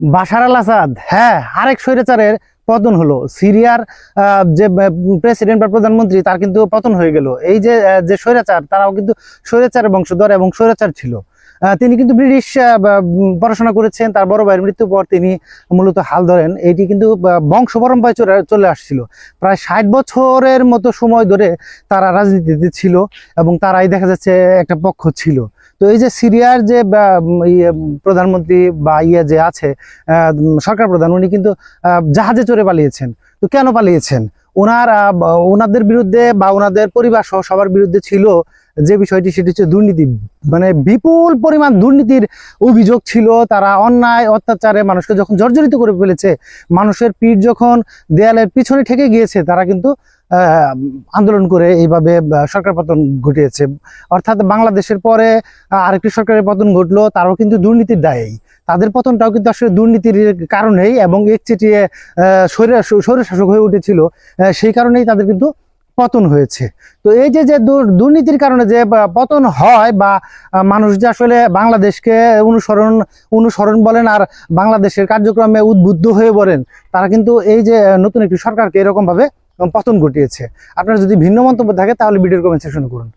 বাশার আল আসাদ হ্যাঁ আরেক স্বৈরাচারের পতন হলো। সিরিয়ার যে প্রেসিডেন্ট বা প্রধানমন্ত্রী, তার কিন্তু পতন হয়ে গেল। এই যে যে স্বৈরাচার, তারাও কিন্তু স্বৈরাচার বংশধর এবং স্বৈরাচার ছিল। তিনি কিন্তু ব্রিটিশ পড়াশোনা করেছেন। তার বড় ভাইয়ের মৃত্যুর পর তিনি মূলত হাল ধরেন। এটি কিন্তু বংশ পরম্পরায় চলে চলে আসছিল। প্রায় ষাট বছরের মতো সময় ধরে তারা রাজনীতিতে ছিল এবং তারাই দেখা যাচ্ছে একটা পক্ষ ছিল। তো এই যে সিরিয়ার যে ইয়ে, প্রধানমন্ত্রী বা ইয়ে যে আছে সরকার প্রধান উনি কিন্তু জাহাজে চড়ে পালিয়েছেন। তো কেন পালিয়েছেন? ওনার ওনাদের বিরুদ্ধে বা ওনাদের পরিবার সহ সবার বিরুদ্ধে ছিল যে বিষয়টি, সেটি হচ্ছে দুর্নীতি। মানে বিপুল পরিমাণ দুর্নীতির অভিযোগ ছিল। তারা অন্যায়, অত্যাচারে মানুষকে যখন জর্জরিত করে ফেলেছে, মানুষের পিঠ যখন দেয়ালের পিছনে ঠেকে গিয়েছে, তারা কিন্তু আন্দোলন করে এইভাবে সরকার পতন ঘটিয়েছে। অর্থাৎ বাংলাদেশের পরে আরেকটি সরকারের পতন ঘটলো, তারাও কিন্তু দুর্নীতির দায়েই। তাদের পতনটাও কিন্তু আসলে দুর্নীতির কারণেই এবং একচেটিয়ে স্বৈর শাসক হয়ে উঠেছিল সেই কারণেই তাদের কিন্তু পতন হয়েছে। তো এই যে যে দুর- দুর্নীতির কারণে যে পতন হয় বা মানুষ যে আসলে বাংলাদেশকে অনুসরণ অনুসরণ বলেন আর বাংলাদেশের কার্যক্রমে উদ্বুদ্ধ হয়ে বলেন, তারা কিন্তু এই যে, নতুন একটি সরকারকে এরকম ভাবে পতন ঘটিয়েছে। আপনার যদি ভিন্ন মন্তব্য থাকে তাহলে ভিডিওর কমেন্ট সেকশনে করুন।